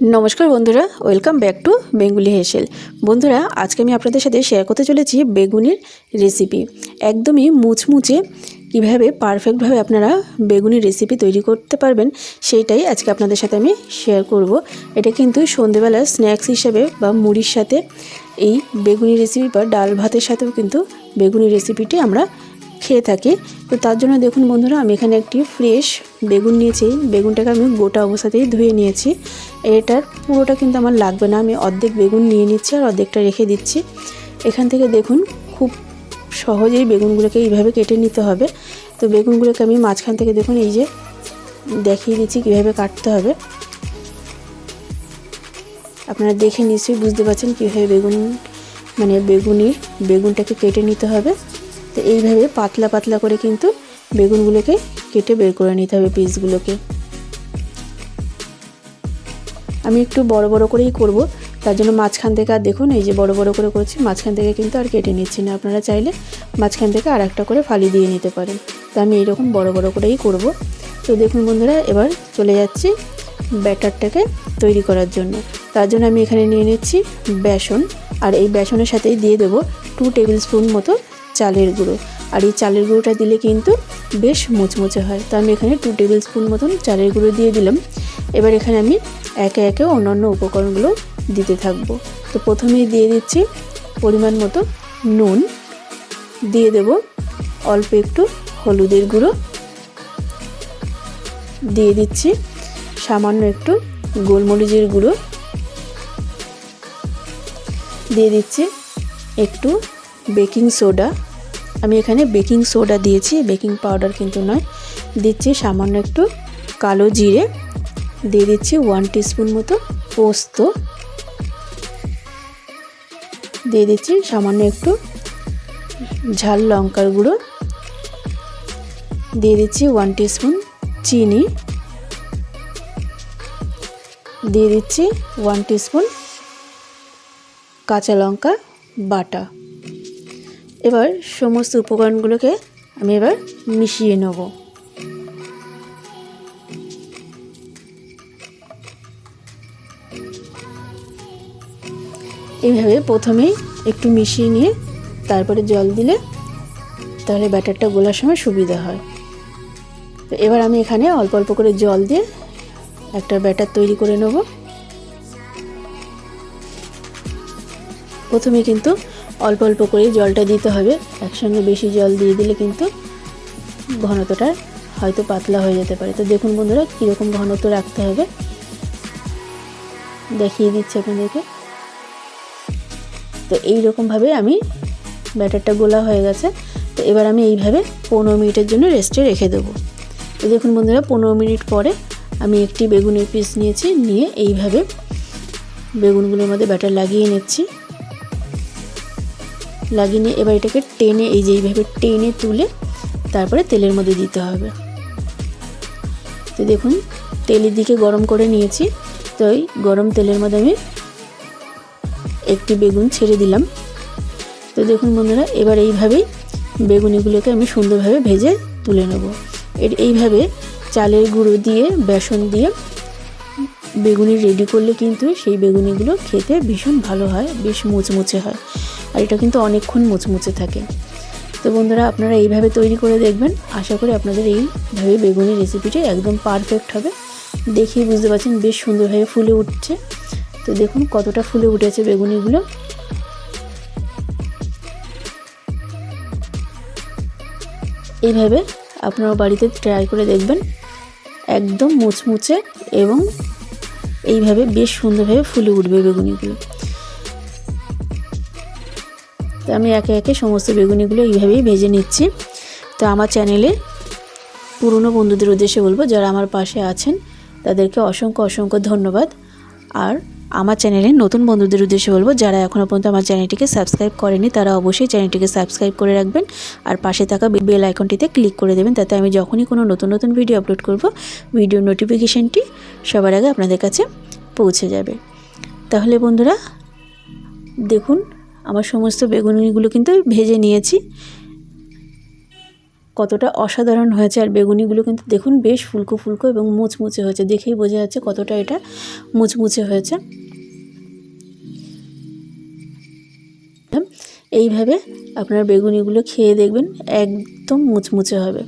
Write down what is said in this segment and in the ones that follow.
নমস্কার বন্ধুরা, welcome back to Bengali Heshel. বন্ধুরা, আজকে আমি আপনাদের সাথে শেয়ার করতে চলেছি বেগুনির রেসিপি একদমই মুচমুচে কীভাবে পারফেক্টভাবে আপনারা বেগুনির রেসিপি তৈরি করতে পারবেন, সেইটাই আজকে আপনাদের সাথে আমি শেয়ার করব। এটা কিন্তু সন্ধেবেলা স্ন্যাক্স হিসাবে বা মুড়ির সাথে এই বেগুনি রেসিপি বা ডাল ভাতের সাথেও কিন্তু বেগুনি রেসিপিটি আমরা খেয়ে থাকে। তো তার জন্য দেখুন বন্ধুরা, আমি এখানে একটি ফ্রেশ বেগুন নিয়েছি। বেগুনটাকে আমি গোটা অবস্থাতেই ধুয়ে নিয়েছি। এটার পুরোটা কিন্তু আমার লাগবে না। আমি অর্ধেক বেগুন নিয়ে নিচ্ছি আর অর্ধেকটা রেখে দিচ্ছি। এখান থেকে দেখুন, খুব সহজেই বেগুনগুলোকে এইভাবে কেটে নিতে হবে। তো বেগুনগুলোকে আমি মাঝখান থেকে দেখুন, এই যে দেখিয়ে দিচ্ছি কীভাবে কাটতে হবে। আপনারা দেখে নিশ্চয়ই বুঝতে পারছেন কীভাবে বেগুন মানে বেগুনির বেগুনটাকে কেটে নিতে হবে। তো এইভাবে পাতলা পাতলা করে কিন্তু বেগুনগুলোকে কেটে বের করে নিতে হবে পিসগুলোকে। আমি একটু বড় বড় করেই করব, তার জন্য মাঝখান থেকে আর দেখুন, এই যে বড় বড় করে করছি, মাঝখান থেকে কিন্তু আর কেটে নিচ্ছি না। আপনারা চাইলে মাঝখান থেকে আর একটা করে ফালি দিয়ে নিতে পারেন। তো আমি এইরকম বড় বড় করেই করব। তো দেখুন বন্ধুরা, এবার চলে যাচ্ছি ব্যাটারটাকে তৈরি করার জন্য। তার জন্য আমি এখানে নিয়ে নিচ্ছি বেসন। আর এই বেসনের সাথেই দিয়ে দেবো টু টেবিল স্পুন মতো চালের গুঁড়ো। আর এই চালের গুঁড়োটা দিলে কিন্তু বেশ মুচমুচে হয়। তো আমি এখানে টু টেবিল স্পুন মতন চালের গুঁড়ো দিয়ে দিলাম। এবার এখানে আমি একে একে অন্যান্য উপকরণগুলো দিতে থাকব। তো প্রথমেই দিয়ে দিচ্ছি পরিমাণ মতো নুন। দিয়ে দেব অল্প একটু হলুদের গুঁড়ো। দিয়ে দিচ্ছি সামান্য একটু গোলমরিচের গুঁড়ো। দিয়ে দিচ্ছি একটু বেকিং সোডা। আমি এখানে বেকিং সোডা দিয়েছি। বেকিং পাউডার কিন্তু নয়। দিচ্ছি সামান্য একটু কালো জিরে। দিয়ে দিচ্ছি ওয়ান টিস্পুন মতো পোস্ত। দিয়ে দিচ্ছি সামান্য একটু ঝাল লঙ্কার গুঁড়ো। দিয়ে দিচ্ছি ওয়ান টিস্পুন চিনি। দিয়ে দিচ্ছি ওয়ান টিস্পুন কাঁচা লঙ্কা বাটা। এবার সমস্ত উপকরণগুলোকে আমি এবার মিশিয়ে নেব। এইভাবে প্রথমেই একটু মিশিয়ে নিয়ে তারপরে জল দিলে তাহলে ব্যাটারটা গোলার সময় সুবিধা হয়। এবার আমি এখানে অল্প অল্প করে জল দিয়ে একটা ব্যাটার তৈরি করে নেব। প্রথমে কিন্তু অল্প অল্প করে জলটা দিতে হবে। একসঙ্গে বেশি জল দিয়ে দিলে কিন্তু ঘনত্বটা হয়তো পাতলা হয়ে যেতে পারে। তো দেখুন বন্ধুরা, কীরকম ঘনত্ব রাখতে হবে। দেখিয়ে দিচ্ছি আপনাদেরকে। তো এই রকমভাবে আমি ব্যাটারটা গোলা হয়ে গেছে। তো এবার আমি এইভাবে পনেরো মিনিটের জন্য রেস্টে রেখে দেবো। তো দেখুন বন্ধুরা, পনেরো মিনিট পরে আমি একটি বেগুনের পিস নিয়েছি। নিয়ে এইভাবে বেগুনগুলোর মধ্যে ব্যাটার লাগিয়ে নিচ্ছি। লাগিয়ে নিয়ে এবার এটাকে টেনে, এই যে এইভাবে টেনে তুলে তারপরে তেলের মধ্যে দিতে হবে। তো দেখুন, তেলের দিকে গরম করে নিয়েছি। তো ওই গরম তেলের মধ্যে আমি একটি বেগুন ছেড়ে দিলাম। তো দেখুন বন্ধুরা, এবার এইভাবেই বেগুনিগুলোকে আমি সুন্দরভাবে ভেজে তুলে নেব। এর এইভাবে চালের গুঁড়ো দিয়ে, বেসন দিয়ে বেগুনি রেডি করলে কিন্তু সেই বেগুনিগুলো খেতে ভীষণ ভালো হয়, বেশ মুচমুচে হয়। আর এটা কিন্তু অনেকক্ষণ মুচমুচে থাকে। তো বন্ধুরা, আপনারা এইভাবে তৈরি করে দেখবেন। আশা করি আপনাদের এইভাবে বেগুনি রেসিপিটি একদম পারফেক্ট হবে। দেখেই বুঝতে পারছেন বেশ সুন্দরভাবে ফুলে উঠছে। তো দেখুন কতটা ফুলে উঠেছে বেগুনিগুলো। এইভাবে আপনারা বাড়িতে ট্রাই করে দেখবেন। একদম মুচমুচে এবং এইভাবে বেশ সুন্দরভাবে ফুলে উঠবে বেগুনিগুলো। তো আমি একে একে সমস্ত বেগুনিগুলো এইভাবেই ভেজে নিচ্ছি। তো আমার চ্যানেলে পুরনো বন্ধুদের উদ্দেশ্যে বলব, যারা আমার পাশে আছেন, তাদেরকে অসংখ্য অসংখ্য ধন্যবাদ। আর আমার চ্যানেলে নতুন বন্ধুদের উদ্দেশ্যে বলব, যারা এখনও পর্যন্ত আমার চ্যানেলটিকে সাবস্ক্রাইব করেনি, তারা অবশ্যই চ্যানেলটিকে সাবস্ক্রাইব করে রাখবেন। আর পাশে থাকা বেল আইকনটিতে ক্লিক করে দেবেন, তাতে আমি যখনই কোনো নতুন নতুন ভিডিও আপলোড করব ভিডিও নোটিফিকেশানটি সবার আগে আপনাদের কাছে পৌঁছে যাবে। তাহলে বন্ধুরা, দেখুন আমার সমস্ত বেগুনিগুলো কিন্তু ভেজে নিয়েছি। কতটা অসাধারণ হয়েছে। আর বেগুনিগুলো কিন্তু দেখুন বেশ ফুলকো ফুলকো এবং মুচমুচে হয়েছে। দেখেই বোঝা যাচ্ছে কতটা এটা মুচমুচে হয়েছে। এইভাবে আপনার বেগুনিগুলো খেয়ে দেখবেন একদম মুচমুচে হবে।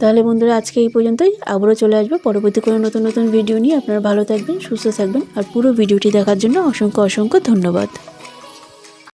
তাহলে বন্ধুরা, আজকে এই পর্যন্তই। আবারও চলে আসব পরবর্তী কোনো নতুন নতুন ভিডিও নিয়ে। আপনারা ভালো থাকবেন, সুস্থ থাকবেন। আর পুরো ভিডিওটি দেখার জন্য অসংখ্য অসংখ্য ধন্যবাদ।